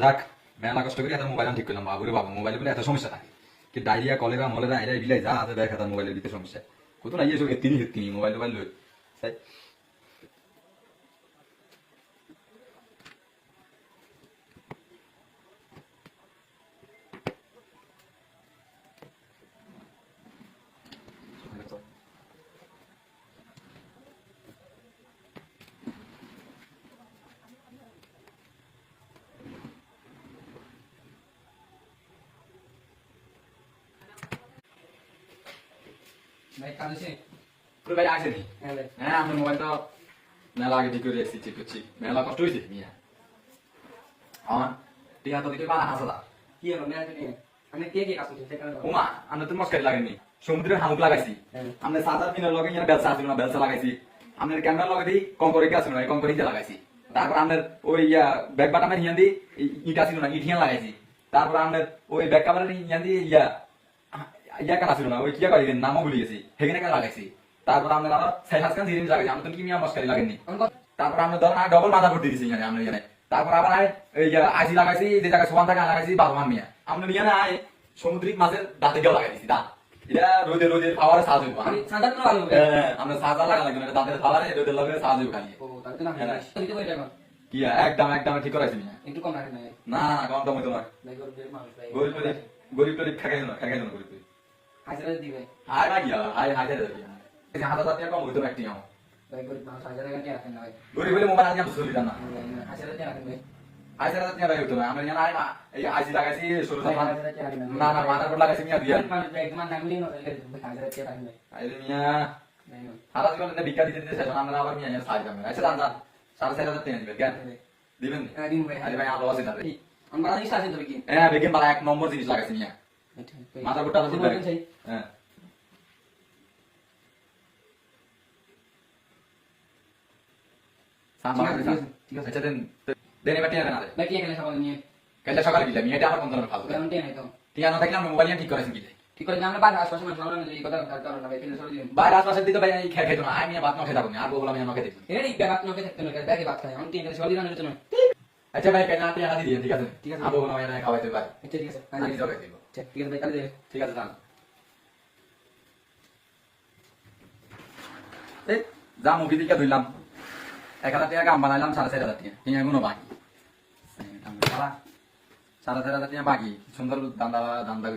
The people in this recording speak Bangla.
যাক মেলা কষ্ট করে এটা মোবাইল ঠিক করলাম, বাবুরে বাবু মোবাইলে বলে এত সমস্যা থাকে কি ডায়রিয়া কলেরা মলেরা এরা বিলাই, যা আছে দেখ মোবাইলের ভিতরে সমস্যা। কত না ইয়ে সব তিনি তিনি মোবাইল টোবাইল লই ভাই কাজ আছে পুরো ভাই আসেনি? হ্যাঁ হ্যাঁ আমার মোবাইলটা মেলা আগে ঠিক করে এসেছি করছি। মেলা কষ্ট হয়েছে? মিয়া। আমার টিয়া তো দিতে পারা হাসা কি হলো? মেলা নিয়ে আমি কে কে কাজ করছি সেটা ওমা আমরা তো মস্কারি লাগেনি। সমুদ্রের হামুক লাগাইছি। হ্যাঁ। আমরা সাত আট দিনের লগে ইয়ার আছিল না বেলসা লাগাইছি। আমাদের ক্যামেরা লগে দিই কঙ্করে কে আছিল না কঙ্করে ইটা লাগাইছি। তারপর আমাদের ওই ইয়া ব্যাক বাটামের হিয়ান দি ইটা ছিল না ইট হিয়ান লাগাইছি। তারপর আমাদের ওই ব্যাক ক্যামেরার হিয়ান দি ইয়া ইয়া কাটা ছিল না ওই কিয়া করি নামও ভুলে গেছি সেখানে কেন লাগাইছি তারপর আমরা আবার সাইড হাসকান সিরিঞ্জ লাগাইছি আমরা তো কি মিয়া মস্কারি লাগেনি তারপর আমরা ধর ডবল মাথা ভর্তি এখানে আমরা এখানে তারপর আবার আয় এই যে আইসি লাগাইছি যে জায়গায় সোয়ান থাকে লাগাইছি মান মিয়া আমরা নিয়ে না আয় সামুদ্রিক মাছের দাঁতে গেও লাগাই দিছি দাঁত এটা রোদে রোদে খাওয়ারে সাহায্য হইব আমি সাদা হ্যাঁ, আমরা সাজা লাগা লাগবে না দাঁতের খাওয়ারে রোদে লগে সাহায্য হইব খালি ও তাহলে না কি একদম একদম ঠিক করাইছি মিয়া একটু কম রাখেন না কম হইতো গরিব খাকাই না খাকাই না গরিব হাজারে দিবে। হাই না গিয়া হাই হাজার এই যে হাজার টাকা কম হইতো না একটি আমার ভাই গরিব মানুষ হাজারে টাকা রাখেন না ভাই। গরিব হলে মোবাইল আনতে বুঝলি না। হাজারে টাকা রাখেন ভাই। হাজার টাকা হইতো না। আমরা জানা এই ভাই, টাকা হাজারে টাকা রাখেন না। না মাথার মিয়া দিয়া। গরিব মানুষ ভাই একদম নাম দিন হাজারে টাকা ভাই। আইলে মিয়া। ভাই, সারা জীবন এটা ভিক্ষা দিতে দিতে শেষ আমরা আবার মিয়া সাহায্য করব আচ্ছা দান দান সাড়ে চার হাজার টাকা দিবেন কেন? দিবেন নি? দিন ভাই আরে ভাই আলো আছে না কি? হ্যাঁ বেগিন বালা এক নম্বর জিনিস লাগাইছি মিয়া। টাকা দিবেন হ্যাঁ। আছে, আচ্ছা দেন দেন এবার টিয়া এখানে সকালে নিয়ে। কালকে সকালে দিলাম এটা আমার কোন ফালতু। কেমন টিয়া নাই তো টিয়া না থাকলে আমি মোবাইল নিয়ে ঠিক করেছি কি ঠিক করে আমরা বাদ আশপাশে মানুষ আমরা এই কথা কারণ ভাই ফেলে সরে দিন বাইরে আশপাশে দিতে ভাই খেয়ে খেতো না আমি ভাত না খেতে পারি আর বললাম আমি আমাকে দেখি এই ব্যাগ নকে থাকতে না ব্যাগে ভাত খায় আমি টিয়া সরে দিলাম না আচ্ছা ভাই কেন টিয়া হাতি দিয়ে ঠিক আছে। ঠিক আছে। আমি বললাম আমি খাওয়াইতে পারি আচ্ছা ঠিক আছে। আমি জগাই দিব আচ্ছা ঠিক আছে ভাই কালে দেবে ঠিক আছে যান। এই যা মুভি দিকে ধুইলাম এক হাজার টাকা গাম বানাইলাম সাড়ে চার হাজার টাকা। হিঙে কোনো বাকি। সাড়ে চার হাজার টাকা বাকি। সুন্দর দান্দা দান্দা